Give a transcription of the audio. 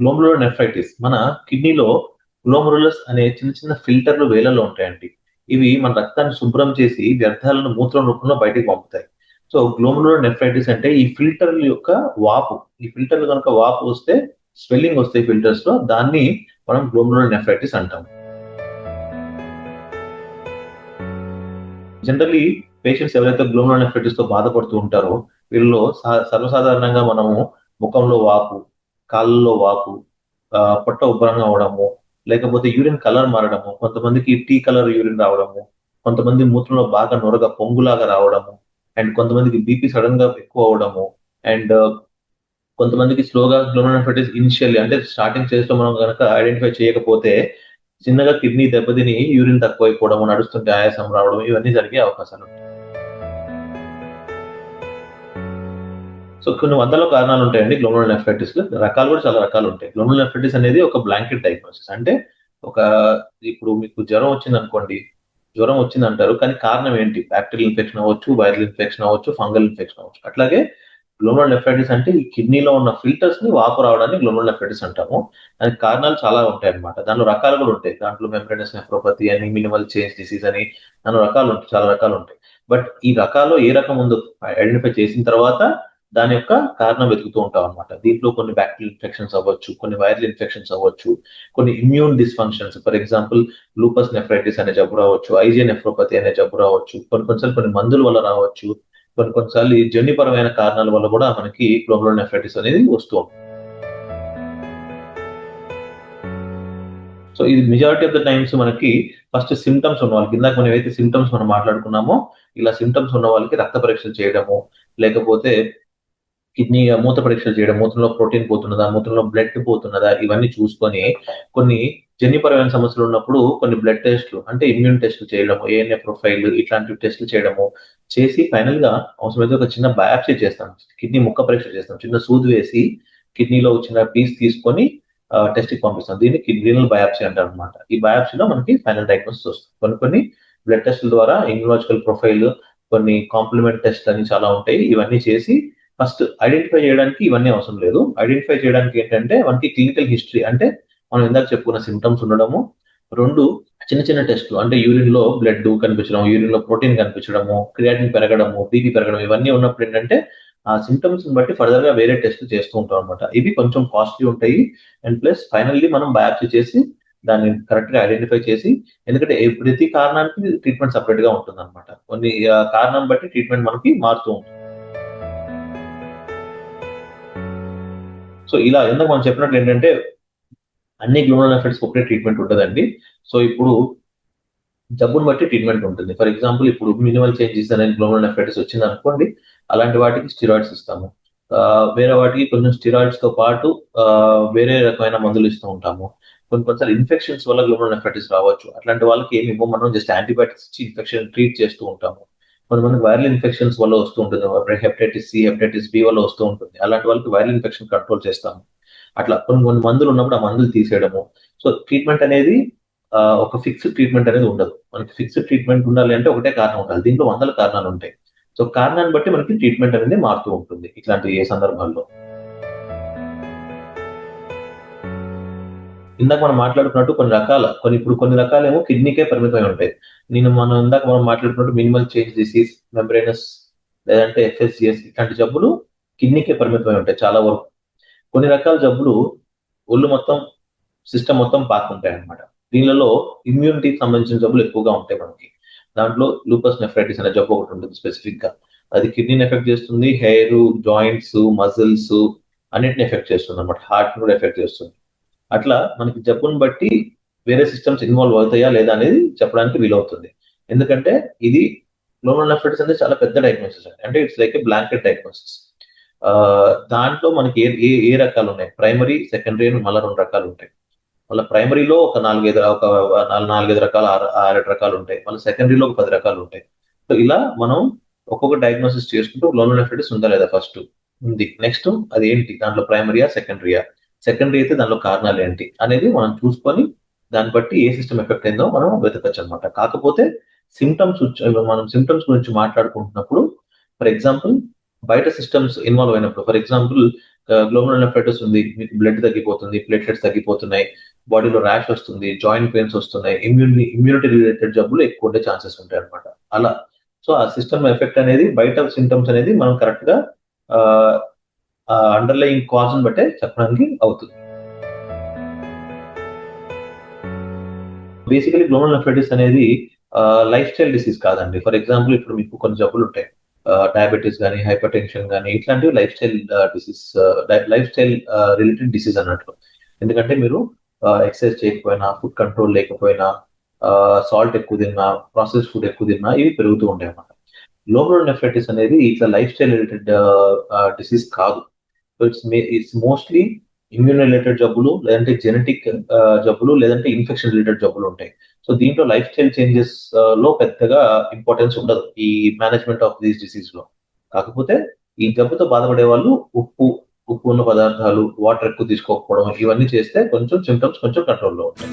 Glomerular nephritis మన కిడ్నీలో glomerulus అనే చిన్న చిన్న ఫిల్టర్లు వేలలో ఉంటాయండి. ఇవి మన రక్తాన్ని శుభ్రం చేసి వ్యర్థాలను మూత్రం రూపంలో బయటకు పంపుతాయి. సో గ్లోమరులర్ నెఫ్రైటిస్ అంటే ఈ ఫిల్టర్ యొక్క వాపు. ఈ ఫిల్టర్లు కనుక వాపు వస్తే స్వెల్లింగ్ వస్తాయి ఫిల్టర్స్లో దాన్ని మనం గ్లోమరులర్ నెఫ్రైటిస్ అంటాం. జనరలీ పేషెంట్స్ ఎవరైతే గ్లోమరులర్ నెఫ్రైటిస్తో బాధపడుతూ ఉంటారో వీళ్ళలో సర్వసాధారణంగా మనము ముఖంలో వాపు కాళ్ళలో వాపు పొట్ట ఉబ్బరంగా అవడము లేకపోతే యూరిన్ కలర్ మారడము కొంతమందికి టీ కలర్ యూరిన్ రావడము కొంతమంది మూత్రంలో బాగా నొరగా పొంగులాగా రావడము అండ్ కొంతమందికి బీపీ సడన్గా ఎక్కువ అవడము అండ్ కొంతమందికి స్లోగా గ్లోమరోనెఫ్రైటిస్ ఇనిషియల్లీ అంటే స్టార్టింగ్ స్టేజ్లో మనం కనుక ఐడెంటిఫై చేయకపోతే చిన్నగా కిడ్నీ దెబ్బతిని యూరిన్ తక్కువైపోవడము నడుస్తుంటే ఆయాసం రావడం ఇవన్నీ జరిగే అవకాశాలు ఉంటాయి. సో కొన్ని వందల కారణాలు ఉంటాయండి గ్లోమల్ నెఫ్రైటిస్ రకాలు కూడా చాలా రకాలు ఉంటాయి. గ్లోమల్ నెఫ్రైటిస్ అనేది ఒక బ్లాంకెట్ డయాగ్నోసిస్ అంటే ఒక ఇప్పుడు మీకు జ్వరం వచ్చింది అనుకోండి జ్వరం వచ్చింది అంటారు కానీ కారణం ఏంటి? బ్యాక్టీరియల్ ఇన్ఫెక్షన్ అవ్వచ్చు వైరల్ ఇన్ఫెక్షన్ అవ్వచ్చు ఫంగల్ ఇన్ఫెక్షన్ అవ్వచ్చు. అట్లాగే గ్లోమల్ నెఫ్రైటిస్ అంటే ఈ కిడ్నీలో ఉన్న ఫిల్టర్స్ని వాపు రావడానికి గ్లోమల్ నెఫ్రైటిస్ అంటాము. దానికి కారణాలు చాలా ఉంటాయి అనమాట దానిలో రకాలు కూడా ఉంటాయి. దాంట్లో మెంబ్రేనస్ నెఫ్రోపతి అని మినిమల్ చేంజ్ డిసీజ్ అని దాని రకాలు ఉంటాయి చాలా రకాలు ఉంటాయి. బట్ ఈ రకాల్లో ఏ రకం ఉందో ఐడెంటిఫై చేసిన తర్వాత దాని యొక్క కారణం వెతుకుతూ ఉంటాం అనమాట దీంట్లో కొన్ని బ్యాక్టీరియల్ ఇన్ఫెక్షన్స్ అవ్వచ్చు కొన్ని వైరల్ ఇన్ఫెక్షన్స్ అవ్వచ్చు కొన్ని immune dysfunctions for example lupus nephritis అనే జబ్బు రావచ్చు ఐజే నెఫ్రోపతి అనే జబ్బు రావచ్చు కొన్ని కొన్నిసార్లు కొన్ని మందుల వల్ల రావచ్చు కొన్ని కొన్నిసార్లు ఈ జన్యుపరమైన కారణాల వల్ల కూడా మనకి గ్లోబల్ నెఫ్రైటిస్ అనేది వస్తూ ఉంటుంది. సో ఇది మెజారిటీ ఆఫ్ ద టైమ్స్ మనకి ఫస్ట్ సిమ్టమ్స్ ఉన్న వాళ్ళకి ఇందాక మనం ఏవైతే సిమ్టమ్స్ మనం మాట్లాడుకున్నామో ఇలా సిమ్టమ్స్ ఉన్న వాళ్ళకి రక్త పరీక్షలు చేయడము లేకపోతే కిడ్నీ మూత పరీక్షలు చేయడం మూత్రంలో ప్రోటీన్ పోతున్నదా మూత్రంలో బ్లడ్ పోతున్నదా ఇవన్నీ చూసుకొని కొన్ని జన్యుపరమైన సమస్యలు ఉన్నప్పుడు కొన్ని బ్లడ్ టెస్ట్లు అంటే ఇమ్యూన్ టెస్ట్లు చేయడము ఏఎన్ఏ ప్రొఫైల్ ఇట్లాంటి టెస్ట్లు చేయడము చేసి ఫైనల్గా అవసరమైతే ఒక చిన్న బయాప్సీ చేస్తాం. కిడ్నీ ముక్క పరీక్ష చేస్తాం. చిన్న సూది వేసి కిడ్నీలో చిన్న పీస్ తీసుకొని టెస్ట్కి పంపిస్తాం. దీన్ని కిడ్నీల బయాప్సీ అంటారు అనమాట ఈ బయాప్సీలో మనకి ఫైనల్ డయాగ్నోసిస్ వస్తుంది. కొన్ని కొన్ని బ్లడ్ టెస్ట్ల ద్వారా ఇమ్యూలాజికల్ ప్రొఫైల్ కొన్ని కాంప్లిమెంట్ టెస్ట్ అని చాలా ఉంటాయి. ఇవన్నీ చేసి ఫస్ట్ ఐడెంటిఫై చేయడానికి ఇవన్నీ అవసరం లేదు. ఐడెంటిఫై చేయడానికి ఏంటంటే మనకి క్లినికల్ హిస్టరీ అంటే మనం ఇందాక చెప్పుకున్న సిమ్టమ్స్ ఉండడము. రెండు చిన్న చిన్న టెస్ట్లు అంటే యూరిన్లో బ్లడ్ కనిపించడం యూరిన్లో ప్రోటీన్ కనిపించడము క్రియాటిన్ పెరగడము బీపీ పెరగడం ఇవన్నీ ఉన్నప్పుడు ఏంటంటే ఆ సిమ్టమ్స్ బట్టి ఫర్దర్గా వేరే టెస్ట్ చేస్తూ ఉంటాం అనమాట ఇవి కొంచెం కాస్ట్లీ ఉంటాయి. అండ్ ప్లస్ ఫైనల్లీ మనం బయాప్సీ చేసి దాన్ని కరెక్ట్గా ఐడెంటిఫై చేసి ఎందుకంటే ప్రతి కారణానికి ట్రీట్మెంట్ సపరేట్గా ఉంటుంది అనమాట కొన్ని కారణం బట్టి ట్రీట్మెంట్ మనకి మారుతూ ఉంటుంది. సో ఇలా ఎందుకు మనం చెప్పినట్లు ఏంటంటే అన్ని గ్లోమల్ ఎఫెక్ట్స్ ఒకటే ట్రీట్మెంట్ ఉంటుందండి. సో ఇప్పుడు జబ్బును బట్టి ట్రీట్మెంట్ ఉంటుంది. ఫర్ ఎగ్జాంపుల్ ఇప్పుడు మినిమల్ చేంజెస్ అనేది గ్లోమల్ ఎఫెక్ట్స్ వచ్చింది అనుకోండి అలాంటి వాటికి స్టిరాయిడ్స్ ఇస్తాము. వేరే వాటికి కొంచెం స్టిరాయిడ్స్తో పాటు వేరే రకమైన మందులు ఇస్తూ ఉంటాము. కొన్ని కొన్నిసార్లు ఇన్ఫెక్షన్స్ వల్ల గ్లోమల్ ఎఫెక్టిస్ రావచ్చు. అట్లాంటి వాళ్ళకి ఏమి ఇవ్వం మనం జస్ట్ యాంటీబయాటిక్స్ ఇచ్చి ఇన్ఫెక్షన్ ట్రీట్ చేస్తూ ఉంటాము. కొంతమంది వైరల్ ఇన్ఫెక్షన్స్ వల్ల వస్తూ ఉంటుంది. హెపటైటిస్ సి హెపటైటిస్ బి వల్ల వస్తూ ఉంటుంది. అలాంటి వాళ్ళకి వైరల్ ఇన్ఫెక్షన్ కంట్రోల్ చేస్తాము. అట్లా కొన్ని కొన్ని మందులు ఉన్నప్పుడు ఆ మందులు తీసేయడము. సో ట్రీట్మెంట్ అనేది ఒక ఫిక్స్డ్ ట్రీట్మెంట్ అనేది ఉండదు. మనకి ఫిక్స్డ్ ట్రీట్మెంట్ ఉండాలి అంటే ఒకటే కారణం ఉండాలి. దీంట్లో వందల కారణాలు ఉంటాయి. సో కారణాన్ని బట్టి మనకి ట్రీట్మెంట్ అనేది మారుతూ ఉంటుంది ఇట్లాంటి ఏ సందర్భాల్లో. ఇందాక మనం మాట్లాడుకున్నట్టు కొన్ని రకాల కొన్ని ఇప్పుడు కొన్ని రకాలేమో కిడ్నీకే పరిమితమై ఉంటాయి. నేను మనం ఇందాక మనం మాట్లాడుకున్నట్టు మినిమల్ చేంజ్ డిసీజ్ మెంబ్రేనస్ లేదంటే ఎఫ్ఎస్జిఎస్ ఇట్లాంటి జబ్బులు కిడ్నీకే పరిమితమై ఉంటాయి చాలా వరకు. కొన్ని రకాల జబ్బులు ఒళ్ళు మొత్తం సిస్టమ్ మొత్తం పాకుంటాయి అనమాట దీనిలో ఇమ్యూనిటీకి సంబంధించిన జబ్బులు ఎక్కువగా ఉంటాయి మనకి. దాంట్లో లూపస్ నెఫ్రైటిస్ అనే జబ్బు ఒకటి ఉంటుంది స్పెసిఫిక్గా అది కిడ్నీని ఎఫెక్ట్ చేస్తుంది హెయిర్ జాయింట్స్ మజిల్స్ అన్నిటిని ఎఫెక్ట్ చేస్తుంది అనమాట హార్ట్ కూడా ఎఫెక్ట్ చేస్తుంది. అట్లా మనకి జబ్బుని బట్టి వేరే సిస్టమ్స్ ఇన్వాల్వ్ అవుతాయా లేదా అనేది చెప్పడానికి వీలవుతుంది. ఎందుకంటే ఇది గ్లోమల్ నెఫ్రైటిస్ అనేది చాలా పెద్ద డయాగ్నోసిస్ అండి. అంటే ఇట్స్ లైక్ బ్లాంకెట్ డయాగ్నోసిస్ దాంట్లో మనకి ఏ ఏ ఏ రకాలు ఉన్నాయి? ప్రైమరీ సెకండరీ అని మళ్ళీ రెండు రకాలు ఉంటాయి. మళ్ళీ ప్రైమరీలో ఒక నాలుగైదు ఒక నాలుగైదు రకాలు ఆరు ఆరు రకాలు ఉంటాయి. మళ్ళీ సెకండరీలో ఒక పది రకాలు ఉంటాయి. సో ఇలా మనం ఒక్కొక్క డయాగ్నోసిస్ చేసుకుంటూ లోన్ నెఫ్రైటిస్ ఉందా లేదా ఫస్ట్ ఉంది. నెక్స్ట్ అది ఏంటి? దాంట్లో ప్రైమరీయా సెకండరీయా సెకండరీ అయితే దానిలో కారణాలు ఏంటి అనేది మనం చూసుకొని దాన్ని బట్టి ఏ సిస్టమ్ ఎఫెక్ట్ అయిందో మనం వెతకచ్చు అనమాట కాకపోతే సిమ్టమ్స్ మనం సిమ్టమ్స్ గురించి మాట్లాడుకుంటున్నప్పుడు ఫర్ ఎగ్జాంపుల్ బయట సిస్టమ్స్ ఇన్వాల్వ్ అయినప్పుడు ఫర్ ఎగ్జాంపుల్ గ్లోబల్ నెఫ్రైటిస్ ఉంది మీకు బ్లడ్ తగ్గిపోతుంది ప్లేట్లెట్స్ తగ్గిపోతున్నాయి బాడీలో ర్యాష్ వస్తుంది జాయింట్ పెయిన్స్ వస్తున్నాయి ఇమ్యూనిటీ ఇమ్యూనిటీ రిలేటెడ్ జబ్బులు ఎక్కువ ఉండే ఛాన్సెస్ ఉంటాయి అనమాట అలా. సో ఆ సిస్టమ్ ఎఫెక్ట్ అనేది బయట సిమ్టమ్స్ అనేది మనం కరెక్ట్గా అండర్లయింగ్ కాజ్ని బట్టే చెప్పడానికి అవుతుంది. బేసికలీ గ్లోమల్ నెఫ్రైటిస్ అనేది లైఫ్ స్టైల్ డిసీజ్ కాదండి. ఫర్ ఎగ్జాంపుల్ ఇప్పుడు మీకు కొన్ని జబ్బులు ఉంటాయి. డయాబెటీస్ కానీ హైపర్ టెన్షన్ కానీ ఇట్లాంటివి lifestyle disease lifestyle related disease అన్నట్లు ఎందుకంటే మీరు ఎక్సర్సైజ్ చేయకపోయినా ఫుడ్ కంట్రోల్ లేకపోయినా సాల్ట్ ఎక్కువ తిన్నా ప్రాసెస్ ఫుడ్ ఎక్కువ తిన్నా ఇవి పెరుగుతూ ఉంటాయి అన్నమాట లోమల్ నెఫ్రైటిస్ అనేది ఇట్లా లైఫ్ స్టైల్ రిలేటెడ్ డిసీజ్ కాదు. So it's it's mostly immune related జబ్బులు లేదంటే జెనెటిక్ జబ్బులు లేదంటే ఇన్ఫెక్షన్ రిలేటెడ్ జబ్బులు ఉంటాయి. సో దీంట్లో లైఫ్ స్టైల్ చేంజెస్లో పెద్దగా ఇంపార్టెన్స్ ఉండదు ఈ మేనేజ్మెంట్ ఆఫ్ దీస్ డిసీజ్లో. కాకపోతే ఈ జబ్బుతో బాధపడే వాళ్ళు ఉప్పు ఉప్పు ఉన్న పదార్థాలు వాటర్ ఎక్కువ తీసుకోకపోవడం ఇవన్నీ చేస్తే కొంచెం సిమ్టమ్స్ కొంచెం కంట్రోల్లో ఉంటాయి.